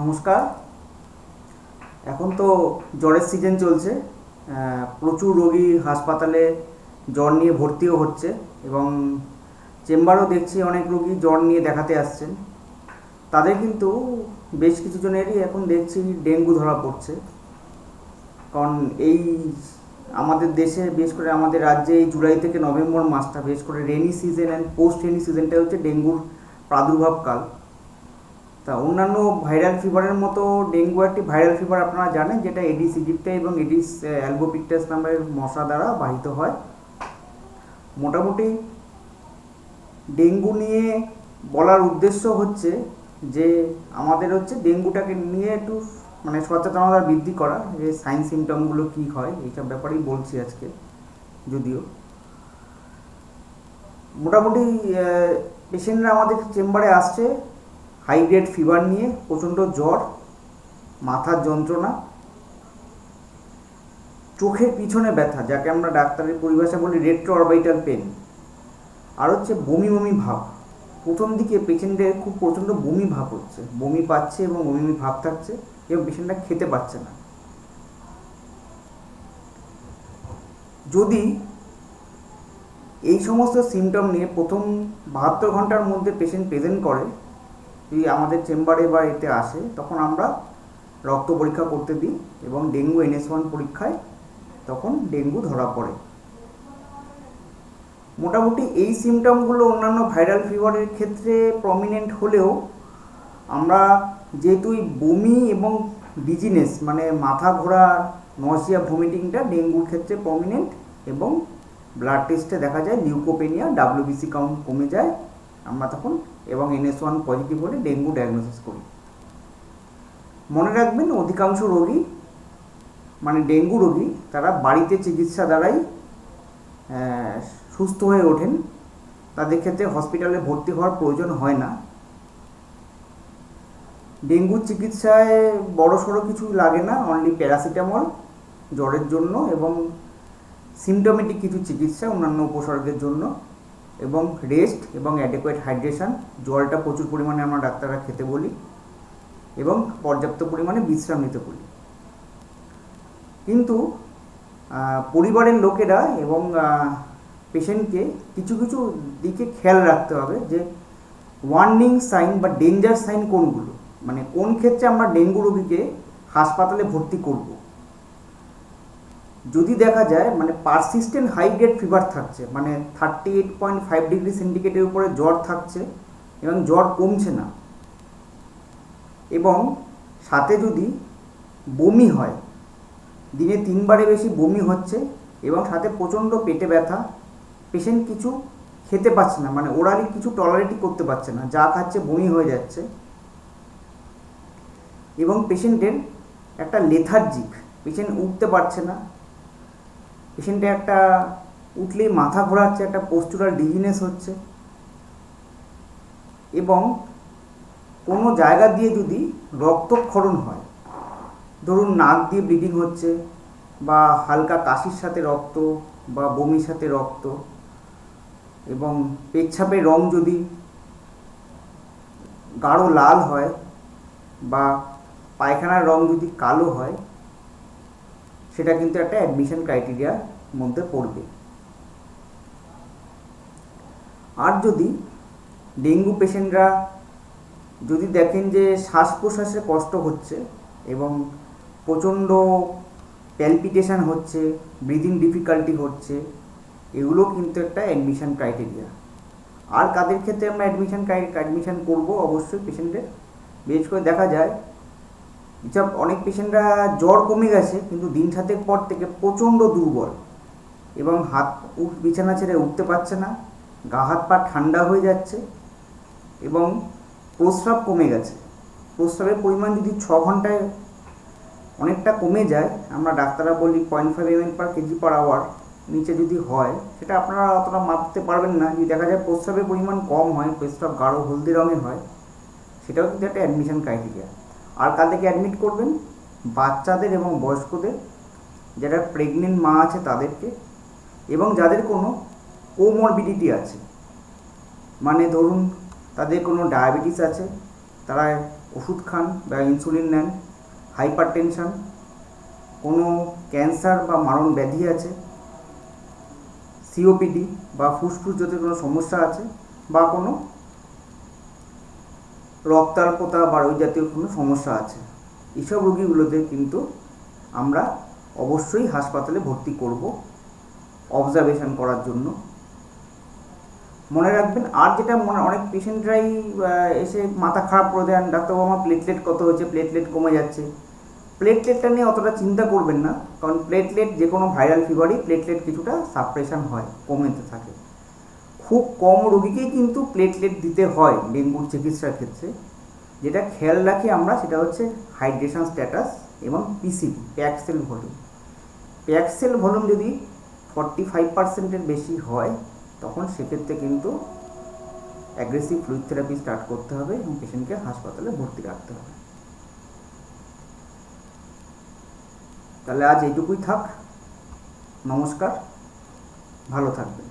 নমস্কার। এখন তো জ্বরের সিজন চলছে প্রচুর রোগী হাসপাতালে জ্বর নিয়ে ভর্তিও হচ্ছে এবং চেম্বারও দেখছি অনেক রোগী জ্বর নিয়ে দেখাতে আসছেন। তাদের কিন্তু বেশ কিছু জনেরই এখন দেখছি ডেঙ্গু ধরা পড়ছে। কারণ এই আমাদের দেশে বেশ করে আমাদের রাজ্যে এই জুলাই থেকে নভেম্বর মাসটা বেশ করে rainy season and post rainy সিজনটা হচ্ছে ডেঙ্গুর প্রাদুর্ভাবকাল। তা অন্যান্য ভাইরাল ফিভারের মতো ডেঙ্গু একটি ভাইরাল ফিভার আপনারা জানেন, যেটা এডিস ইজিপ্টা এবং এডিস অ্যালবোপিকটাস নামের মশা দ্বারা বাহিত হয়। মোটামুটি ডেঙ্গু নিয়ে বলার উদ্দেশ্য হচ্ছে যে, আমাদের হচ্ছে ডেঙ্গুটাকে নিয়ে একটু মানে সচেতনতা বৃদ্ধি করা, যে সাইন সিমটমগুলো কী হয়, এইসব ব্যাপারেই বলছি আজকে, যদিও। মোটামুটি পেশেন্টরা আমাদের চেম্বারে আসছে হাই গ্রেড ফিভার নিয়ে প্রচণ্ড জ্বর, মাথার যন্ত্রণা, চোখের পিছনে ব্যথা, যাকে আমরা ডাক্তারের পরিভাষা বলি রেট্রো অরবাইটাল পেন আর হচ্ছে বমি বমি ভাব। প্রথম দিকে পেশেন্টের খুব প্রচণ্ড বমি ভাব হচ্ছে। বমি পাচ্ছে এবং বমি বমি ভাব থাকছে, এবং পেশেন্টটা খেতে পাচ্ছে না। যদি এই সমস্ত সিমটম নিয়ে প্রথম বাহাত্তর ঘণ্টার মধ্যে পেশেন্ট প্রেজেন্ট করে যদি আমাদের চেম্বারে বা এতে আসে, তখন আমরা রক্ত পরীক্ষা করতে দিই এবং ডেঙ্গু এনএস ওয়ান পরীক্ষায় তখন ডেঙ্গু ধরা পড়ে। মোটামুটি এই সিমটমগুলো অন্যান্য ভাইরাল ফিভারের ক্ষেত্রে প্রমিনেন্ট হলেও আমরা যেহেতু এই বমি এবং ডিজিনেস মানে মাথা ঘোরা নসিয়া ভমিটিংটা ডেঙ্গুর ক্ষেত্রে প্রমিনেন্ট এবং ব্লাড টেস্টে দেখা যায় লিউকোপেনিয়া ডাব্লিউবিসি কাউন্ট কমে যায় আমরা তখন এবং এনএস ওয়ান পজিটিভ হলে ডেঙ্গু ডায়াগনোসিস করি। মনে রাখবেন অধিকাংশ রোগী মানে ডেঙ্গু রোগী, তারা বাড়িতে চিকিৎসা দ্বারাই সুস্থ হয়ে ওঠেন। তাদের ক্ষেত্রে হসপিটালে ভর্তি হওয়ার প্রয়োজন হয় না। ডেঙ্গুর চিকিৎসায় বড় সড়ো কিছু লাগে না অনলি প্যারাসিটামল জ্বরের জন্য এবং সিমটোমেটিক কিছু চিকিৎসা অন্যান্য উপসর্গের জন্য। এবং রেস্ট এবং অ্যাডেকুয়েট হাইড্রেশন জলটা প্রচুর পরিমাণে আমরা ডাক্তাররা খেতে বলি এবং পর্যাপ্ত পরিমাণে বিশ্রাম নিতে বলি। কিন্তু পরিবারের লোকেরা এবং পেশেন্টকে কিছু কিছু দিকে খেয়াল রাখতে হবে যে ওয়ার্নিং সাইন বা ডেঞ্জার সাইন কোনগুলো? মানে কোন ক্ষেত্রে আমরা ডেঙ্গু রোগীকে হাসপাতালে ভর্তি করব? যদি দেখা যায় মানে পারসিস্টেন্ট হাই গ্রেড ফিভার থাকছে মানে thirty eight point five degree সেন্টিগ্রেডের উপরে জ্বর থাকছে এবং জ্বর কমছে না, এবং সাথে যদি বমি হয়, দিনে তিনবারে বেশি বমি হচ্ছে এবং সাথে প্রচণ্ড পেটে ব্যথা পেশেন্ট কিছু খেতে পারছে না মানে ওরালি কিছু টলারেটই করতে পারছে না, যা খাচ্ছে বমি হয়ে যাচ্ছে, এবং পেশেন্টের একটা লেথার্জিক পেশেন্ট উঠতে পারছে না পেশেন্টের একটা উঠলেই মাথা ঘোরাচ্ছে, একটা পোস্টুরাল ডিজিনেস হচ্ছে। এবং কোনো জায়গা দিয়ে যদি রক্তক্ষরণ হয়, ধরুন নাক দিয়ে ব্লিডিং হচ্ছে বা হালকা কাশির সাথে রক্ত বা বমির সাথে রক্ত এবং পেচ্ছাপের রং যদি গাঢ় লাল হয় বা পায়খানার রং যদি কালো হয় সেটা কিন্তু একটা অ্যাডমিশন ক্রাইটেরিয়ার মধ্যে পড়বে। আর যদি ডেঙ্গু পেশেন্টরা যদি দেখেন যে শ্বাস প্রশ্বাসে কষ্ট হচ্ছে এবং প্রচণ্ড প্যালপিটেশন হচ্ছে ব্রিদিং ডিফিকাল্টি হচ্ছে, এগুলো কিন্তু একটা অ্যাডমিশন ক্রাইটেরিয়া আর কাদের ক্ষেত্রে আমরা অ্যাডমিশন অ্যাডমিশন করব? অবশ্যই পেশেন্টের বিশেষ করে দেখা যায় এসব অনেক পেশেন্টরা জ্বর কমে গেছে, কিন্তু দিন সাতেক পর থেকে প্রচণ্ড দুর্বল এবং হাত বিছানা ছেড়ে উঠতে পারছে না, গা হাত পা ঠান্ডা হয়ে যাচ্ছে এবং প্রস্রাব কমে গেছে। প্রস্রাবের পরিমাণ যদি ছ ঘন্টায় অনেকটা কমে যায়, আমরা ডাক্তাররা বলি point five M per KG per hour নিচে যদি হয়, সেটা আপনারা অতটা মাপতে পারবেন না। যদি দেখা যায় প্রস্রাবের পরিমাণ কম হয়, প্রস্রাব গাঢ় হলদে রঙের হয়, সেটাও কিন্তু একটা অ্যাডমিশন ক্রাইটেরিয়া আর কাদেরকে অ্যাডমিট করবেন বাচ্চাদের এবং বয়স্কদের, যারা প্রেগনেন্ট মা আছে তাদেরকে এবং যাদের কোনো কোমরবিডিটি আছে। মানে ধরুন তাদের কোনো ডায়াবেটিস আছে, তারা ওষুধ খান বা ইনসুলিন নেন হাইপার টেনশন কোনো ক্যান্সার বা মারণ ব্যাধি আছে সিওপিডি বা ফুসফুস যদি কোনো সমস্যা আছে বা কোনো রক্তাল্পতা বা ওই জাতীয় কোনো সমস্যা আছে। এইসব রোগীগুলোতে কিন্তু আমরা অবশ্যই হাসপাতালে ভর্তি করব অবজারভেশন করার জন্য। মনে রাখবেন, আর যেটা মনে, অনেক পেশেন্টরাই এসে মাথা খারাপ করে দেন, ডাক্তারবাবু আমার প্লেটলেট কত হয়েছে প্লেটলেট কমে যাচ্ছে। প্লেটলেটটা নিয়ে অতটা চিন্তা করবেন না, কারণ প্লেটলেট যে কোনো ভাইরাল ফিভারই প্লেটলেট কিছুটা সাপ্রেশন হয় কমেতে থাকে। খুব কম রোগীকেই কিন্তু প্লেটলেট দিতে হয় ডেঙ্গুর চিকিৎসার ক্ষেত্রে। যেটা খেয়াল রাখি আমরা সেটা হচ্ছে হাইড্রেশন স্ট্যাটাস এবং PCV packed cell volume packed cell volume যদি ফর্টি ফাইভ পার্সেন্টের বেশি হয়, তখন সেক্ষেত্রে কিন্তু অ্যাগ্রেসিভ ফ্লুইড থেরাপি স্টার্ট করতে হবে এবং পেশেন্টকে হাসপাতালে ভর্তি রাখতে হবে। তাহলে আজ এইটুকুই থাক। নমস্কার। ভালো থাকবেন।